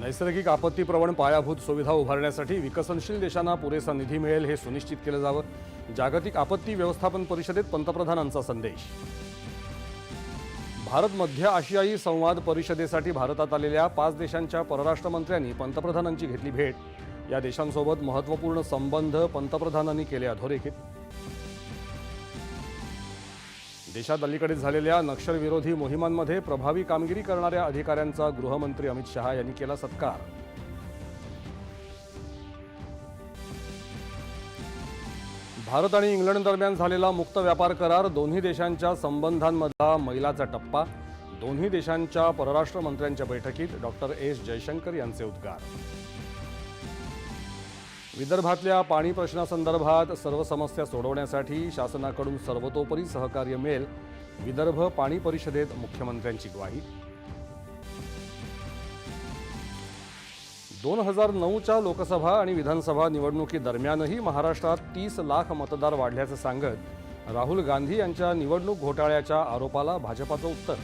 नैसर्गिक आपत्तीप्रवण पायाभूत सुविधा उभारण्यासाठी विकसनशील देशांना पुरेसा निधी मिळेल हे सुनिश्चित केलं जावं. जागतिक आपत्ती व्यवस्थापन परिषदेत पंतप्रधानांचा संदेश. भारत मध्य आशियाई संवाद परिषदेसाठी भारतात आलेल्या पाच देशांच्या परराष्ट्र मंत्र्यांनी पंतप्रधानांची घेतली भेट. या देशांसोबत महत्त्वपूर्ण संबंध पंतप्रधानांनी केले अधोरेखित. देशात अलीकडे झालेल्या नक्षलविरोधी मोहिमांमध्ये प्रभावी कामगिरी करणाऱ्या अधिकाऱ्यांचा गृहमंत्री अमित शहा यांनी केला सत्कार. भारत आणि इंग्लंड दरम्यान झालेला मुक्त व्यापार करार दोन्ही देशांच्या संबंधांमधला मैलाचा टप्पा. दोन्ही देशांच्या परराष्ट्र मंत्र्यांच्या बैठकीत डॉक्टर एस जयशंकर यांचे उद्गार. विदर्भातल्या पाणी प्रश्नासंदर्भात सर्व समस्या सोडवण्यासाठी शासनाकडून सर्वतोपरी सहकार्य मिळेल विदर्भ पाणी परिषदेत मुख्यमंत्र्यांची ग्वाही. दोन हजार नऊच्या लोकसभा आणि विधानसभा निवडणुकीदरम्यानही महाराष्ट्रात तीस लाख मतदार वाढल्याचं सांगत राहुल गांधी यांच्या निवडणूक घोटाळ्याच्या आरोपाला भाजपाचं उत्तर.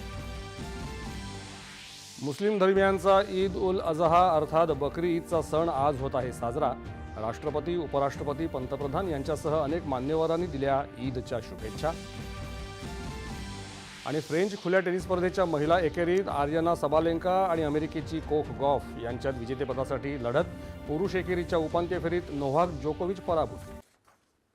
मुस्लिम धर्मियांचा ईद उल अजहा अर्थात बकरी ईदचा सण आज होत आहे साजरा. राष्ट्रपती उपराष्ट्रपती पंतप्रधान यांच्यासह अनेक मान्यवरांनी दिल्या ईदच्या शुभेच्छा. आणि फ्रेंच खुल्या टेनिस स्पर्धेच्या महिला एकेरीत आर्यना सबालेंका आणि अमेरिकेची कोक गॉफ यांच्यात विजेतेपदासाठी लढत. पुरुष एकेरीच्या उपांत्य फेरीत नोव्हाक जोकोविच पराभूत